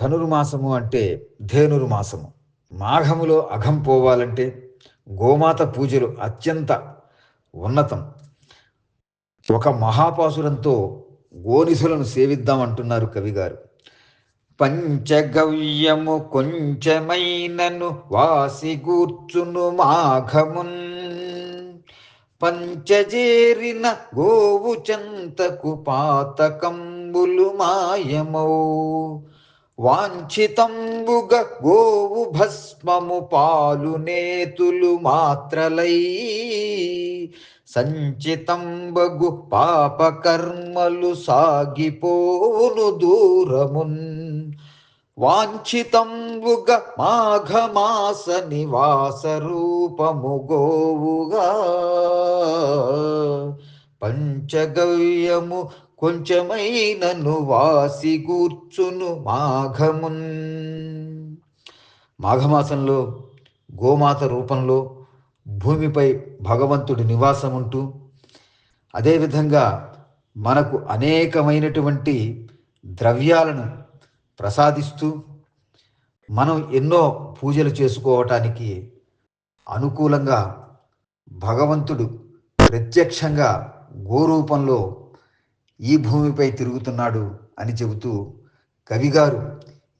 ధనుర్మాసము అంటే ధేనుర్మాసము. మాఘములో అఘం పోవాలంటే గోమాత పూజలు అత్యంత ఉన్నతం. ఒక మహాపాసురంతో గోనిసులను సేవిద్దామంటున్నారు కవిగారు పంచగవ్యము కొంచెమైనను వాసిగూర్చును మాఘమున్. పంచజేరిన గోవు చెంతకు పాతకంబులు మాయమౌ. వాంఛితంబుగ గోవు భస్మము పాలు నేతులు మాత్రలై. సంచితంబగు పాపకర్మలు సాగిపోను దూరమున్. వాంఛితంబుగ మాఘమాస నివాస రూపము గోవుగా. పంచగవ్యము కొంచెమైనను వాసి కూర్చును మాఘమున్. మాఘమాసంలో గోమాత రూపంలో భూమిపై భగవంతుడి నివాసం ఉంటూ అదేవిధంగా మనకు అనేకమైనటువంటి ద్రవ్యాలను ప్రసాదిస్తూ మనం ఎన్నో పూజలు చేసుకోవటానికి అనుకూలంగా భగవంతుడు ప్రత్యక్షంగా గోరూపంలో ఈ భూమిపై తిరుగుతున్నాడు అని చెబుతూ కవిగారు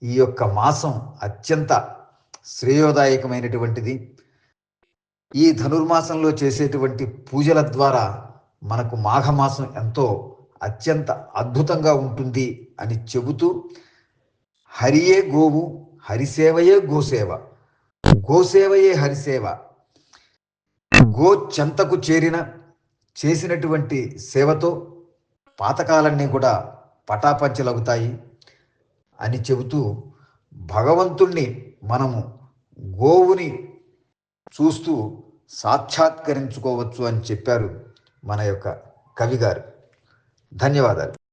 ఈ యొక్క మాసం అత్యంత శ్రేయోదాయకమైనటువంటిది. ఈ ధనుర్మాసంలో చేసేటువంటి పూజల ద్వారా మనకు మాఘమాసం ఎంతో అత్యంత అద్భుతంగా ఉంటుంది అని చెబుతూ హరియే గోవు హరిసేవయే గోసేవ గోసేవయే హరిసేవ గో చెంతకు చేరిన చేసినటువంటి సేవతో పాతకాలన్నీ కూడా పటాపంచలవుతాయి అని చెబుతూ భగవంతుణ్ణి మనము గోవుని చూస్తూ సాక్షాత్కరించుకోవచ్చు అని చెప్పారు మన యొక్క కవిగారు ధన్యవాదాలు.